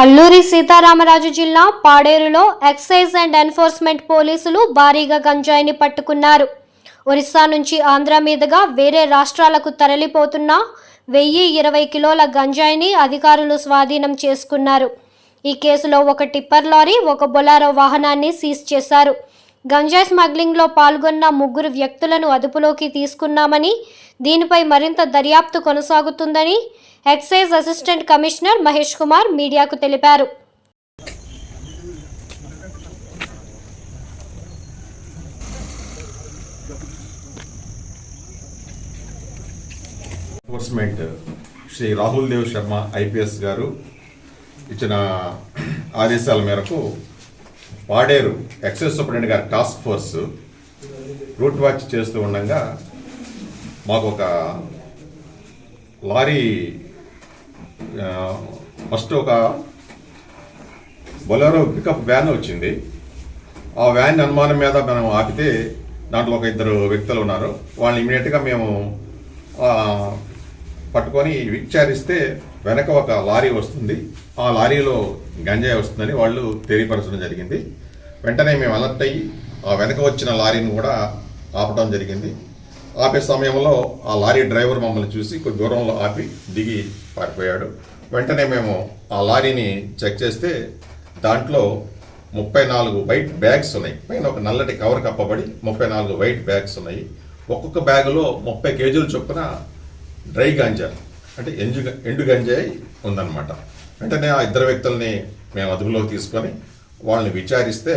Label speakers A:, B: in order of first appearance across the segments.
A: అల్లూరి సీతారామరాజు జిల్లా పాడేరులో excise and enforcement పోలీసులు భారీగా గంజాయిని పట్టుకున్నారు. ఒరిస్సా నుంచి ఆంధ్ర మీదుగా వేరే రాష్ట్రాలకు తరలిపోతున్న వెయ్యి ఇరవై కిలోల గంజాయిని అధికారులు స్వాధీనం చేసుకున్నారు. ఈ కేసులో ఒక టిప్పర్ లారీ ఒక బొలారో వాహనాన్ని సీజ్ చేశారు. గంజాయి స్మగ్లింగ్లో పాల్గొన్న ముగ్గురు వ్యక్తులను అదుపులోకి తీసుకున్నామని దీనిపై మరింత దర్యాప్తు కొనసాగుతుందని excise assistant commissioner Mahesh Kumar మీడియాకు తెలిపారు.
B: ఎన్ఫోర్స్మెంట్ శ్రీ రాహుల్ దేవ్ శర్మ ఐపీఎస్ గారు ఇచ్చిన ఆదేశాల మేరకు పాడేరు ఎక్సైజ్ సూపరింటెండెంట్ గారి టాస్క్ ఫోర్స్ రూట్ వాచ్ చేస్తూ ఉండగా మాకు ఒక లారీ ఫస్ట్ ఒక బొలెరో పికప్ వ్యాన్ వచ్చింది. ఆ వ్యాన్ అనుమానం మీద మనం ఆపితే దాంట్లో ఒక ఇద్దరు వ్యక్తులు ఉన్నారు. వాళ్ళని ఇమీడియట్గా మేము పట్టుకొని విచారిస్తే వెనక ఒక లారీ వస్తుంది. ఆ లారీలో గంజాయి వస్తుందని వాళ్ళు తెలియపరచడం జరిగింది. వెంటనే మేము అలర్ట్ అయ్యి ఆ వెనక వచ్చిన లారీని కూడా ఆపడం జరిగింది. ఆపే సమయంలో ఆ లారీ డ్రైవర్ మమ్మల్ని చూసి కొద్ది దూరంలో ఆపి దిగి పారిపోయాడు. వెంటనే మేము ఆ లారీని చెక్ చేస్తే దాంట్లో ముప్పై నాలుగు వైట్ బ్యాగ్స్ ఉన్నాయి. పైన ఒక నల్లటి కవర్ కప్పబడి ముప్పై నాలుగు వైట్ బ్యాగ్స్ ఉన్నాయి. ఒక్కొక్క బ్యాగులో ముప్పై కేజీల చొప్పున డ్రై గాంజా అంటే ఎంజు ఎండు గంజాయి ఉందన్నమాట. వెంటనే ఆ ఇద్దరు వ్యక్తుల్ని మేము అదుపులోకి తీసుకొని వాళ్ళని విచారిస్తే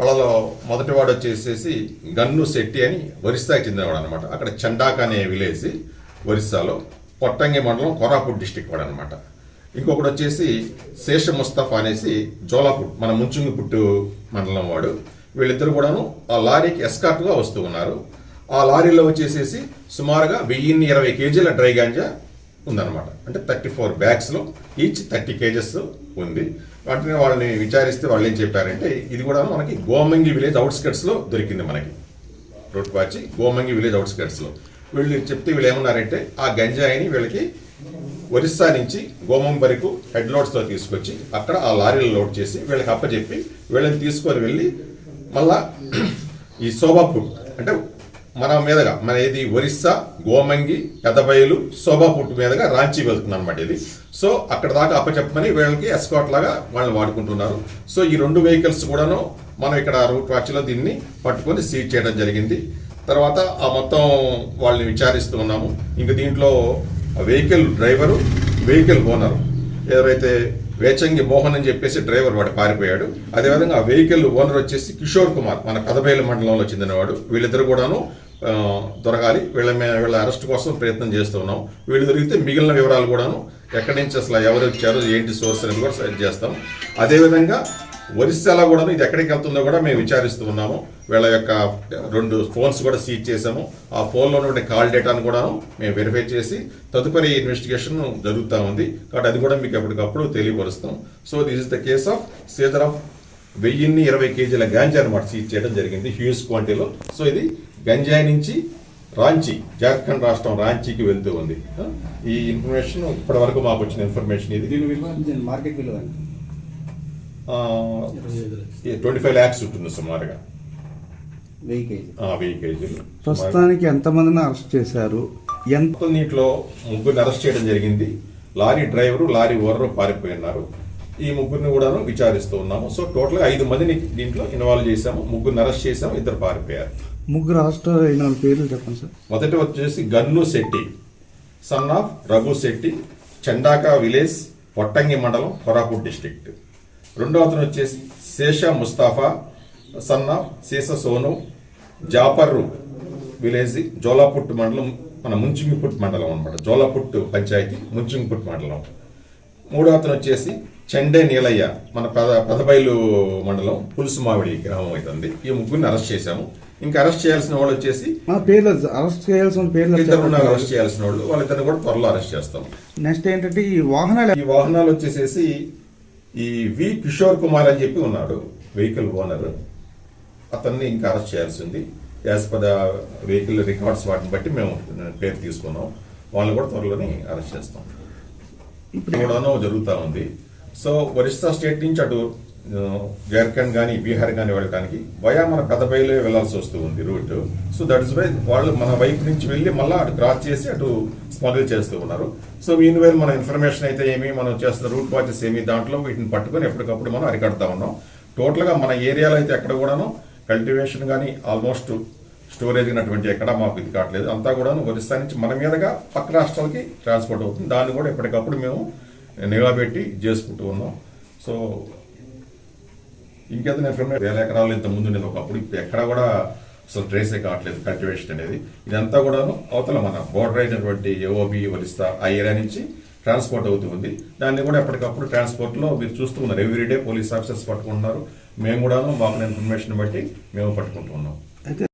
B: వాళ్ళలో మొదటివాడు వచ్చేసేసి గన్ను శెట్టి అని ఒరిస్సాకి చెందినవాడు అనమాట అక్కడ చండాక్ అనే విలేజ్ ఒరిస్సాలో పొట్టంగి మండలం కోరాపూట్ డిస్టిక్ వాడు అనమాట ఇంకొకటి వచ్చేసి శేష ముస్తఫా అనేసి జోలాపూట్ మన ముంచుంగిపుట్టు మండలం వాడు. వీళ్ళిద్దరు కూడాను ఆ లారీకి ఎస్కార్ట్గా వస్తూ ఉన్నారు. ఆ లారీలో వచ్చేసేసి సుమారుగా వెయ్యిన్ని ఇరవై కేజీల డ్రై గాంజా ఉందన్నమాట. అంటే థర్టీ ఫోర్ బ్యాగ్స్లో ఈచ్ థర్టీ కేజెస్ ఉంది. వాటిని వాళ్ళని విచారిస్తే వాళ్ళు ఏం చెప్పారంటే ఇది కూడా మనకి గోమంగి విలేజ్ అవుట్స్కట్స్లో దొరికింది మనకి. రూట్ పాచి గోమంగి విలేజ్ అవుట్స్కట్స్లో వీళ్ళు చెప్తే వీళ్ళు ఏమన్నారంటే ఆ గంజాయిని వీళ్ళకి ఒరిస్సా నుంచి గోమం వరకు హెడ్ లోడ్స్తో తీసుకొచ్చి అక్కడ ఆ లారీలు లోడ్ చేసి వీళ్ళకి అప్పచెప్పి వీళ్ళని తీసుకొని వెళ్ళి మళ్ళా ఈ శోభాపూర్ అంటే మన మీదగా మన ఏది ఒరిస్సా గోమంగి పెదబయలు శోభాపుట్టు మీదగా రాంచీ వెళ్తుంది అనమాట ఇది. సో అక్కడ దాకా అప్పచెప్పమని వీళ్ళకి ఎస్కాట్ లాగా వాళ్ళు వాడుకుంటున్నారు. సో ఈ రెండు వెహికల్స్ కూడాను మనం ఇక్కడ రూట్ వాచ్లో దీన్ని పట్టుకొని సీజ్ చేయడం జరిగింది. తర్వాత ఆ మొత్తం వాళ్ళని విచారిస్తూ ఉన్నాము. ఇంక దీంట్లో వెహికల్ డ్రైవరు వెహికల్ ఓనరు ఎవరైతే వేచంగి మోహన్ అని చెప్పేసి డ్రైవర్ వాడు పారిపోయాడు. అదేవిధంగా ఆ వెహికల్ ఓనర్ వచ్చేసి కిషోర్ కుమార్ మన కదబేలు మండలంలో చెందినవాడు. వీళ్ళిద్దరు కూడాను దొరకాలి. వీళ్ళ మే- వీళ్ళ అరెస్ట్ కోసం ప్రయత్నం చేస్తున్నాం వీళ్ళు దొరికితే మిగిలిన వివరాలు కూడాను ఎక్కడి నుంచి అసలు ఎవరు వచ్చారు ఏంటి సోర్స్ అనేది కూడా సెట్ చేస్తాం. అదేవిధంగా ఒరిస్సాలో కూడా ఇది ఎక్కడికి వెళ్తుందో కూడా మేము విచారిస్తూ ఉన్నాము. వీళ్ళ యొక్క రెండు ఫోన్స్ కూడా సీజ్ చేసాము ఆ ఫోన్లో ఉన్నటువంటి కాల్ డేటాను కూడా మేము వెరిఫై చేసి తదుపరి ఇన్వెస్టిగేషన్ జరుగుతూ ఉంది. కాబట్టి అది కూడా మీకు ఎప్పటికప్పుడు తెలియపరుస్తాం. So this is the case of seizure of వెయ్యిన్ని ఇరవై కేజీల గాంజా అనమాట సీజ్ చేయడం జరిగింది హ్యూజ్ క్వాంటిటీలో. సో ఇది గంజాయి నుంచి రాంచీ జార్ఖండ్ రాష్ట్రం రాంచీకి వెళ్తూ ఉంది. ఈ ఇన్ఫర్మేషన్ ఇప్పటి వరకు మాకు వచ్చిన ఇన్ఫర్మేషన్ ఇది.
C: దీని విలువ దీని మార్కెట్ విలువ?
B: ట్వంటీ ఫైవ్ ల్యాక్స్ ఉంటుంది సుమారుగా.
C: వెయ్యి కేజీ
B: ఆ, వెయ్యి కేజీలు.
D: ప్రస్తుతానికి ఎంతమందిని అరెస్ట్ చేశారు? ఎంత
B: దీంట్లో ముగ్గురిని అరెస్ట్ చేయడం జరిగింది. లారీ డ్రైవరు లారీ ఓనరు పారిపోయి ఉన్నారు. ఈ ముగ్గురిని కూడాను విచారిస్తూ ఉన్నాము. సో టోటల్గా ఐదు మందిని దీంట్లో ఇన్వాల్వ్ చేశాము. ముగ్గురిని అరెస్ట్ చేశాము. ఇద్దరు పారిపోయారు.
D: ముగ్గురు అరెస్ట్ అయిన పేర్లు చెప్పండి సార్.
B: మొదటి వచ్చేసి Gannu Shetty son of Raghu Shetty Chandaka village Pottangi మండలం కొరాపూట్ డిస్ట్రిక్ట్. రెండో అతను వచ్చేసి Sesha Mustafa son of Sesha Sonu Japarru village Jolaput మండలం మన ముంచింగిపుట్ మండలం అనమాట జోలాపుట్ పంచాయతీ ముంచింగిపుట్ మండలం. మూడో అతను వచ్చేసి చెండే నీలయ్య మన పెద పెదబైలు మండలం పులుసుమావిడి గ్రామం అవుతుంది ఈ ముగ్గురిని అరెస్ట్ చేశాము. ఇంకా అరెస్ట్ చేయాల్సిన వాళ్ళు వచ్చేసి
D: పేర్లు అరెస్ట్ చేయాల్సిన పేర్లు
B: ఇద్దరు. అరెస్ట్ చేయాల్సిన వాళ్ళు. వాళ్ళిద్దరిని కూడా త్వరలో అరెస్ట్ చేస్తాం.
D: నెక్స్ట్ ఏంటంటే ఈ వాహనాలు
B: ఈ వాహనాలు వచ్చేసేసి ఈ వి కిషోర్ కుమార్ అని చెప్పి ఉన్నాడు వెహికల్ ఓనర్ అతన్ని ఇంకా అరెస్ట్ చేయాల్సింది. యాజ్ పర్ వెహికల్ రికార్డ్స్ వాటిని బట్టి మేము పేరు తీసుకున్నాం. వాళ్ళని కూడా త్వరలోనే అరెస్ట్ చేస్తాం. ఇప్పుడు జరుగుతూ ఉంది. సో ఒరిస్సా స్టేట్ నుంచి అటు జార్ఖండ్ కానీ బీహార్ కానీ వెళ్ళడానికి వయా మన పెదపైలో వెళ్ళాల్సి వస్తూ ఉంది route. So that is why వాళ్ళు మన వైపు నుంచి వెళ్ళి మళ్ళీ అటు క్రాస్ చేసి అటు స్మగుల్ చేస్తూ ఉన్నారు. సో మీన్ వేల్ మన ఇన్ఫర్మేషన్ అయితే ఏమి మనం చేస్తున్న రూట్ వాచెస్ ఏమి దాంట్లో వీటిని పట్టుకొని ఎప్పటికప్పుడు మనం అరికడతా ఉన్నాం. టోటల్గా మన ఏరియాలో అయితే ఎక్కడ కూడాను కల్టివేషన్ కానీ ఆల్మోస్ట్ స్టోరేజ్ అయినటువంటి ఎక్కడ మాకు ఇది కావట్లేదు. అంతా కూడాను ఒరిస్సా నుంచి మన మీదుగా పక్క రాష్ట్రాలకి ట్రాన్స్పోర్ట్ అవుతుంది. దాన్ని కూడా ఎప్పటికప్పుడు మేము నిఘా పెట్టి చేసుకుంటూ ఉన్నాం. సో ఇంకేదైనా ఇన్ఫర్మేషన్ వేల ఎకరాలు ఇంత ముందు ఉండేది ఒకప్పుడు ఇప్పుడు ఎక్కడ కూడా అసలు ట్రేసే కావట్లేదు కల్టివేషన్ అనేది. ఇదంతా కూడాను అవతల మన బోర్డర్ అయినటువంటి ఏఓబి ఒరిస్సా ఆ ఏరియా నుంచి ట్రాన్స్పోర్ట్ అవుతూ ఉంది. దాన్ని కూడా ఎప్పటికప్పుడు ట్రాన్స్పోర్ట్లో మీరు చూస్తూ ఉన్నారు. ఎవ్రీడే పోలీస్ ఆఫీసర్స్ పట్టుకుంటున్నారు. మేము కూడాను మాకు ఇన్ఫర్మేషన్ బట్టి మేము పట్టుకుంటూ ఉన్నాం.
D: అయితే